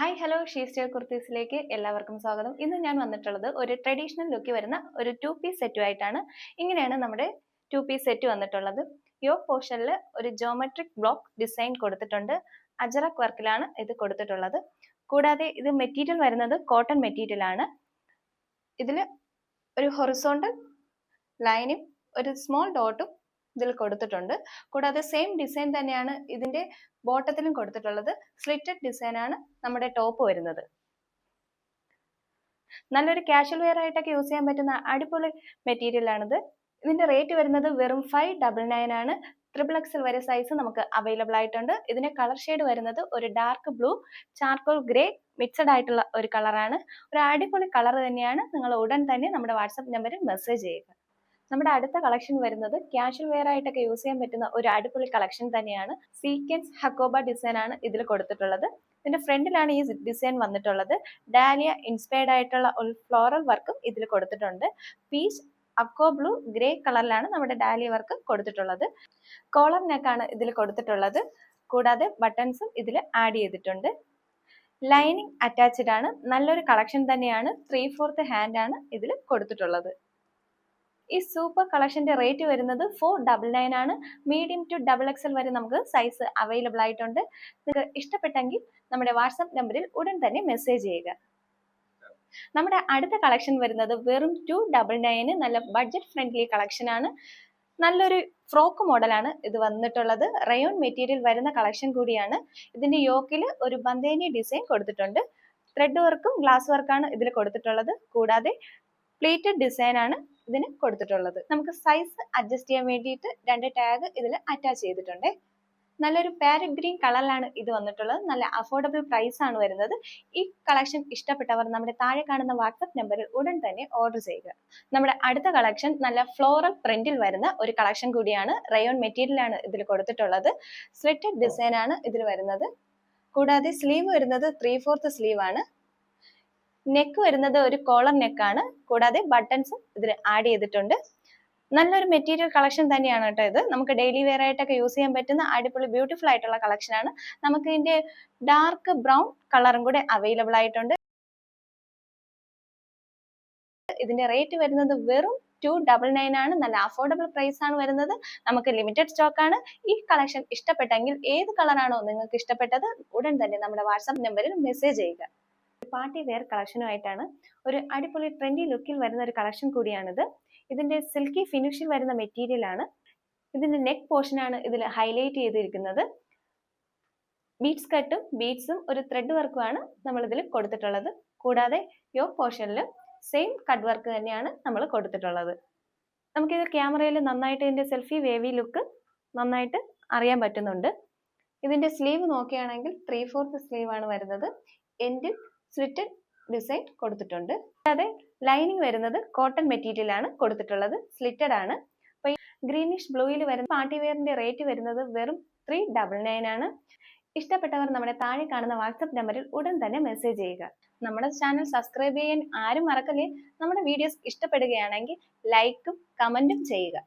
Hi hello she style കുർത്തീസിലേക്ക് എല്ലാവർക്കും സ്വാഗതം. ഇന്ന് ഞാൻ വന്നിട്ടുള്ളത് ഒരു ട്രഡീഷണൽ ലുക്ക് വരുന്ന ഒരു ടു പീസ് സെറ്റുമായിട്ടാണ് ഇങ്ങനെയാണ് നമ്മുടെ ടു പീസ് സെറ്റ് വന്നിട്ടുള്ളത് യോ പോർഷനിൽ ഒരു ജോമെട്രിക് ബ്ലോക്ക് ഡിസൈൻ കൊടുത്തിട്ടുണ്ട്. അജറക് വർക്കിലാണ് ഇത് കൊടുത്തിട്ടുള്ളത്. കൂടാതെ ഇത് മെറ്റീരിയൽ വരുന്നത് കോട്ടൺ മെറ്റീരിയൽ ആണ്. ഇതിൽ ഒരു ഹൊറിസോണ്ടൽ ലൈനും ഒരു സ്മോൾ ഡോട്ടും ഇതിൽ കൊടുത്തിട്ടുണ്ട്. കൂടാതെ സെയിം ഡിസൈൻ തന്നെയാണ് ഇതിന്റെ ബോട്ടത്തിലും കൊടുത്തിട്ടുള്ളത്. സ്ലിറ്റഡ് ഡിസൈൻ ആണ് നമ്മുടെ ടോപ്പ് വരുന്നത്. നല്ലൊരു കാഷ്വൽ വെയർ ആയിട്ടൊക്കെ യൂസ് ചെയ്യാൻ പറ്റുന്ന അടിപൊളി മെറ്റീരിയൽ ആണിത്. ഇതിന്റെ റേറ്റ് വരുന്നത് വെറും ഫൈവ് ഡബിൾ നയൻ ആണ്. ട്രിപ്പിൾ എക്സൽ വരെ സൈസ് നമുക്ക് അവൈലബിൾ ആയിട്ടുണ്ട്. ഇതിന്റെ കളർ ഷെയ്ഡ് വരുന്നത് ഒരു dark blue charcoal grey mixed ആയിട്ടുള്ള ഒരു കളറാണ് ഒരു അടിപൊളി കളർ തന്നെയാണ്. നിങ്ങൾ ഉടൻ തന്നെ നമ്മുടെ വാട്സപ്പ് നമ്പറിൽ മെസ്സേജ് ചെയ്യുക. നമ്മുടെ അടുത്ത കളക്ഷൻ വരുന്നത് ക്യാഷ്വൽ വെയർ ആയിട്ടൊക്കെ യൂസ് ചെയ്യാൻ പറ്റുന്ന ഒരു അടിപൊളി കളക്ഷൻ തന്നെയാണ്. സീക്വൻസ് ഹക്കോബ ഡിസൈൻ ആണ് ഇതിൽ കൊടുത്തിട്ടുള്ളത്. ഇതിന്റെ ഫ്രണ്ടിലാണ് ഈ ഡിസൈൻ വന്നിട്ടുള്ളത്. ഡാലിയ ഇൻസ്പയർഡ് ആയിട്ടുള്ള ഒരു ഫ്ലോറൽ വർക്കും ഇതിൽ കൊടുത്തിട്ടുണ്ട്. പീച്ച് അക്കോ ബ്ലൂ ഗ്രേ കളറിലാണ് നമ്മുടെ ഡാലിയ വർക്ക് കൊടുത്തിട്ടുള്ളത്. കോളർ നെക്കാണ് ഇതിൽ കൊടുത്തിട്ടുള്ളത്. കൂടാതെ ബട്ടൺസും ഇതിൽ ആഡ് ചെയ്തിട്ടുണ്ട്. ലൈനിങ് അറ്റാച്ച്ഡ് ആണ്. നല്ലൊരു കളക്ഷൻ തന്നെയാണ്. ത്രീ ഫോർത്ത് ഹാൻഡ് ആണ് ഇതിൽ കൊടുത്തിട്ടുള്ളത്. ഈ സൂപ്പർ കളക്ഷന്റെ റേറ്റ് വരുന്നത് ഫോർ ഡബിൾ നയൻ ആണ്. മീഡിയം ടു ഡബിൾ എക്സൽ വരെ നമുക്ക് സൈസ് അവൈലബിൾ ആയിട്ടുണ്ട്. നിങ്ങൾക്ക് ഇഷ്ടപ്പെട്ടെങ്കിൽ നമ്മുടെ വാട്സാപ്പ് നമ്പറിൽ ഉടൻ തന്നെ മെസ്സേജ് ചെയ്യുക. നമ്മുടെ അടുത്ത കളക്ഷൻ വരുന്നത് വെറും ടു ഡബിൾ നയന് നല്ല ബഡ്ജറ്റ് ഫ്രണ്ട്ലി കളക്ഷൻ ആണ്. നല്ലൊരു ഫ്രോക്ക് മോഡലാണ് ഇത് വന്നിട്ടുള്ളത്. റയോൺ മെറ്റീരിയൽ വരുന്ന കളക്ഷൻ കൂടിയാണ്. ഇതിന്റെ യോക്കിൽ ഒരു ബന്തേനി ഡിസൈൻ കൊടുത്തിട്ടുണ്ട്. ത്രെഡ് വർക്കും ഗ്ലാസ് വർക്കാണ് ഇതിൽ കൊടുത്തിട്ടുള്ളത്. കൂടാതെ പ്ലേറ്റഡ് ഡിസൈൻ ആണ് ഇതിന് കൊടുത്തിട്ടുള്ളത്. നമുക്ക് സൈസ് അഡ്ജസ്റ്റ് ചെയ്യാൻ വേണ്ടിയിട്ട് രണ്ട് ടാഗ് ഇതിൽ അറ്റാച്ച് ചെയ്തിട്ടുണ്ട്. നല്ലൊരു പാരറ്റ് ഗ്രീൻ കളറിലാണ് ഇത് വന്നിട്ടുള്ളത്. നല്ല അഫോർഡബിൾ പ്രൈസ് ആണ് വരുന്നത്. ഈ കളക്ഷൻ ഇഷ്ടപ്പെട്ടവർ നമ്മുടെ താഴെ കാണുന്ന വാട്സപ്പ് നമ്പറിൽ ഉടൻ തന്നെ ഓർഡർ ചെയ്യുക. നമ്മുടെ അടുത്ത കളക്ഷൻ നല്ല ഫ്ലോറൽ പ്രിന്റിൽ വരുന്ന ഒരു കളക്ഷൻ കൂടിയാണ് റയോൺ മെറ്റീരിയലാണ് ഇതിൽ കൊടുത്തിട്ടുള്ളത്. സ്ലിറ്റഡ് ഡിസൈൻ ആണ് ഇതിൽ വരുന്നത്. കൂടാതെ സ്ലീവ് വരുന്നത് ത്രീ ഫോർത്ത് സ്ലീവ് ആണ്. നെക്ക് വരുന്നത് ഒരു കോളർ നെക്കാണ് കൂടാതെ ബട്ടൺസും ഇതിൽ ആഡ് ചെയ്തിട്ടുണ്ട്. നല്ലൊരു മെറ്റീരിയൽ കളക്ഷൻ തന്നെയാണ് കേട്ടോ ഇത്. നമുക്ക് ഡെയിലി വെയർ ആയിട്ടൊക്കെ യൂസ് ചെയ്യാൻ പറ്റുന്ന അടിപൊളി ബ്യൂട്ടിഫുൾ ആയിട്ടുള്ള കളക്ഷൻ ആണ്. നമുക്ക് ഇതിന്റെ ഡാർക്ക് ബ്രൗൺ കളറും കൂടെ അവൈലബിൾ ആയിട്ടുണ്ട്. ഇതിന്റെ റേറ്റ് വരുന്നത് വെറും ടു ഡബിൾ നയൻ ആണ്. നല്ല അഫോർഡബിൾ പ്രൈസ് ആണ് വരുന്നത്. നമുക്ക് ലിമിറ്റഡ് സ്റ്റോക്ക് ആണ്. ഈ കളക്ഷൻ ഇഷ്ടപ്പെട്ടെങ്കിൽ ഏത് കളറാണോ നിങ്ങൾക്ക് ഇഷ്ടപ്പെട്ടത് ഉടൻ തന്നെ നമ്മുടെ വാട്സാപ്പ് നമ്പറിൽ മെസ്സേജ് ചെയ്യുക. പാർട്ടി വെയർ കളക്ഷനുമായിട്ടാണ് ഒരു അടിപൊളി ട്രെൻഡി ലുക്കിൽ വരുന്ന ഒരു കളക്ഷൻ കൂടിയാണിത്. ഇതിന്റെ സിൽക്കി ഫിനിഷിൽ വരുന്ന മെറ്റീരിയൽ ആണ്. ഇതിന്റെ നെക്ക് പോർഷൻ ആണ് ഇതിൽ ഹൈലൈറ്റ് ചെയ്തിരിക്കുന്നത്. ബീഡ്സ് കട്ടും ബീഡ്സും ഒരു ത്രെഡ് വർക്കുമാണ് നമ്മൾ ഇതിൽ കൊടുത്തിട്ടുള്ളത്. കൂടാതെ യോ പോർഷനിലും സെയിം കട്ട് വർക്ക് തന്നെയാണ് നമ്മൾ കൊടുത്തിട്ടുള്ളത്. നമുക്കിത് ക്യാമറയിൽ നന്നായിട്ട് ഇതിന്റെ സെൽഫി വേവി ലുക്ക് നന്നായിട്ട് അറിയാൻ പറ്റുന്നുണ്ട്. ഇതിന്റെ സ്ലീവ് നോക്കുകയാണെങ്കിൽ ത്രീ ഫോർത്ത് സ്ലീവ് ആണ് വരുന്നത്. എൻഡിൽ സ്ലിറ്റഡ് ഡിസൈൻ കൊടുത്തിട്ടുണ്ട്. അല്ലാതെ ലൈനിങ് വരുന്നത് കോട്ടൺ മെറ്റീരിയലാണ് കൊടുത്തിട്ടുള്ളത്. സ്ലിറ്റഡ് ആണ്. അപ്പോൾ ഗ്രീനിഷ് ബ്ലൂയിൽ വരുന്ന പാർട്ടി വെയറിന്റെ റേറ്റ് വരുന്നത് വെറും ത്രീ ഡബിൾ നയൻ ആണ്. ഇഷ്ടപ്പെട്ടവർ നമ്മുടെ താഴെ കാണുന്ന വാട്സപ്പ് നമ്പറിൽ ഉടൻ തന്നെ മെസ്സേജ് ചെയ്യുക. നമ്മുടെ ചാനൽ സബ്സ്ക്രൈബ് ചെയ്യാൻ ആരും മറക്കല്ലേ? നമ്മുടെ വീഡിയോസ് ഇഷ്ടപ്പെടുകയാണെങ്കിൽ ലൈക്കും കമന്റും ചെയ്യുക.